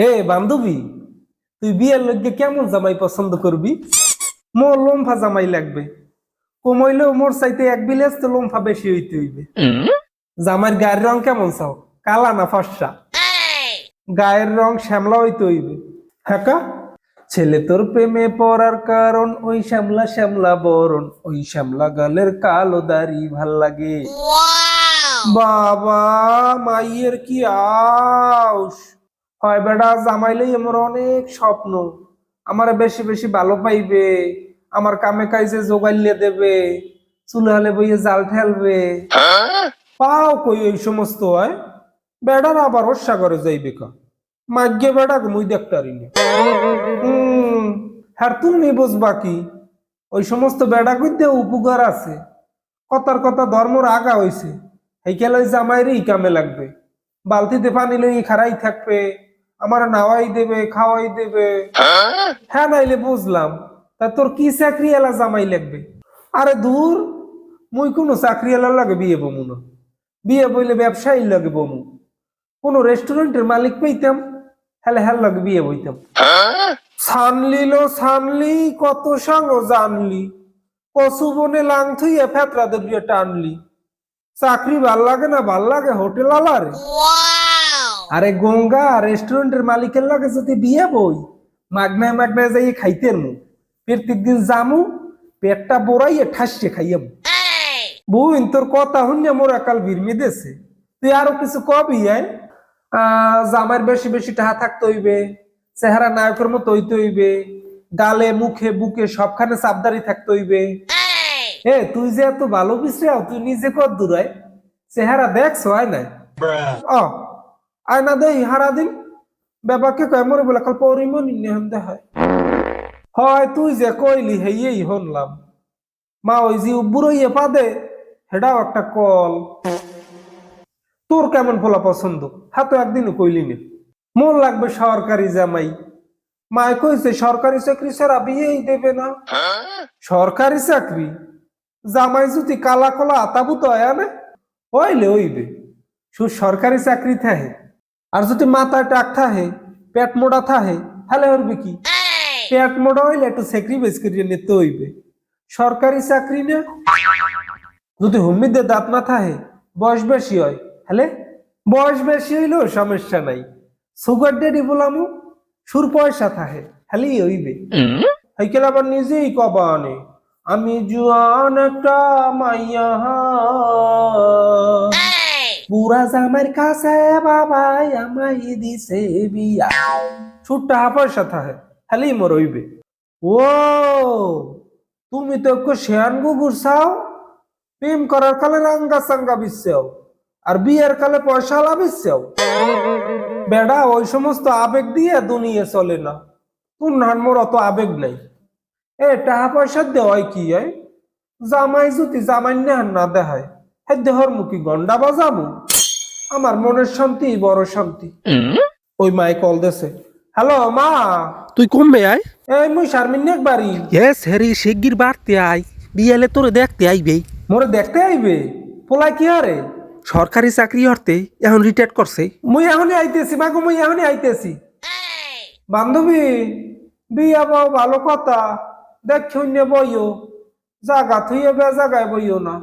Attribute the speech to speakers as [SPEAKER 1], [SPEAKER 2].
[SPEAKER 1] হে বান্ধবী তুই বিয়ের লোককে কেমন জামাই পছন্দ করবি? মোর লম্ফা জামাই লাগবে। কমাইলেও মোর চাইতে এক বিলাস তো লম্ফা বেশি হইতে হইবে। জামাইয়ের গায়ের রং কেমন চাও? কালা না ফর্সা? গায়ের রং শ্যামলা হইতে হইবে। হ্যাঁ কা? ছেলে তোর প্রেমে পড়ার কারণ ওই শ্যামলা শ্যামলা বরণ ওই শ্যামলা গালের কালো দাড়ি ভালো লাগে। বাবা মাইয়ের কি আউস হয় বেড়া জামাইলেই আমার অনেক স্বপ্ন। আমার বেশি বেশি ভালো পাইবে। আমার কামে কাজে জোগাইলে দেবে। চুলহালে বইয়ে জাল ঠেলবে। পাও কই ওই সমস্ত, হয়? বেড়ার আবার হস্যা করে যাইবে কা? মাগ্যে বেড়াকে মুই দেখতারি না। হ্যাঁ তুমি বুঝবা কি? ওই সমস্ত বেড়া কইতে উপকার আছে। কথার কথা ধর্মর আগা হইছে। হেকেল ওই জামাইরই কামে লাগবে। বালতিতে পানি লই খারাই থাকবে। আমার নাওয়াই দেবে, খাওয়াই দেবে। হ্যাঁ নাইলে বুঝলাম। তা তোর কি চাকরি এলা জামাই লাগবে? আরে দূর মুই কোনো চাকরি এলার লাগে বিয়ে বমু না। বিয়ে বইলে ব্যবসায়ী লাগে বমু। কোন রেস্টুরেন্টের মালিক পেইতাম, হেলে হেল লাগে বিয়ে বইতাম। ছানলি লো ছানলি কত সাঙ্গ জানলি। কসু বনে লাং থুইয়া বিয়ে টানলি। চাকরি ভালো লাগে না, ভালো লাগে হোটেল আলারে। আরে গঙ্গা রেস্টুরেন্টের মালিকের লাগে যদি বিয়ে বই মাগনায় মাগনায় যাই খাইতেন মু প্রত্যেক দিন জামু পেটটা বড়াইয়ে ঠাসছে খাইয়াম বুইন তোর কথা শুনিয়া মোর একাল বিরমি দেছে। তুই আরও কিছু কবি আয় জামার বেশি বেশি টাহা থাকতে হইবে চেহারা নায়কের মতো হইতে হইবে গালে মুখে বুকে সবখানে সাবধারি থাকতে হইবে। এ তুই যে এত ভালো বিশ্রাও তুই নিজে কত দূর হয়? চেহারা দেখছ হয় না ও আয় না দেই হারা দিন। ব্যাপারকে কয় মরে বলে কাল পরিমণি নেহান্তে হয়। হয় তুই যে কইলি হেই হনলাম। মা ওই যে বুড়োইয়ে পাদে হেডাও একটা কল। তোর কেমন ফলা পছন্দ? হ্যাঁ তো একদিনও কইলি নে। মন লাগবে সরকারি জামাই। মায় কইছে সরকারি চাকরি ছাড়া বিয়েই দেবে না। সরকারি চাকরি? জামাই যদি কালা কলা আতাবুত হয় না হইলে হইবে। শুধু সরকারি চাকরি থাহে। আর যদি মাথায় টাক থাহে পেট মোড়া থাহে তাহলে হইবে কি? পেট মোড়া হইলে একটু স্যাক্রিফাইস করিয়ে নিতে হইবে। সরকারি চাকরি না? যদি হুমিদের দাঁত না থাহে বয়স বেশি হয় হলে বয়স বেশি হইলেও সমস্যা নাই। সুগার ডেডি বলামু সুর পয়সা থাহে হলেই হইবে। হাইকেল আবার নিজেই কবা আনে আমি জুয়ান একটা মাইয়া বুড়া জামার কাছে বাবাই আমাই দিছে বিয়া। ছুট্টা পয়সা থাকে খালি মোর হইবে। ও, তুমি তো একটু শেয়ান গুগুর চাও, প্রেম করার কালে রাঙ্গা সাঙ্গা বিচ্ছেও, আর বিয়ের কালে পয়সা বিচ্ছেও। বেড়া, ওই সমস্ত আবেগ দিয়ে দুনিয়া চলে না। তোর নান মোর অত আবেগ নাই। এ, টাকা পয়সা দেওয়াই কি হয় জামাই যদি জামাই না দেখায় হে দেহর মুখী গন্ডা বাজাবো আমার মনের শান্তি বড় শান্তি। ওই মাই কল দেছে হ্যালো মা।
[SPEAKER 2] তুই কমবে আয়।
[SPEAKER 1] এই মুই শারমিন এক বাড়ি
[SPEAKER 2] ইয়েস হ্যারি শিগগির বাড়তে আয়। বিয়ালে তোরে দেখতে আইবে।
[SPEAKER 1] মোরে দেখতে আইবে? পোলাই কি হারে?
[SPEAKER 2] সরকারি চাকরি হরতে এখন রিটায়ার করছে।
[SPEAKER 1] মুই এখনই আইতেছি মাগো মুই এখনই আইতেছি। বান্ধবী বিয়া বাও ভালো কথা। দেখ বইও। জাগা থুইয়ে বে জাগায় বইও না।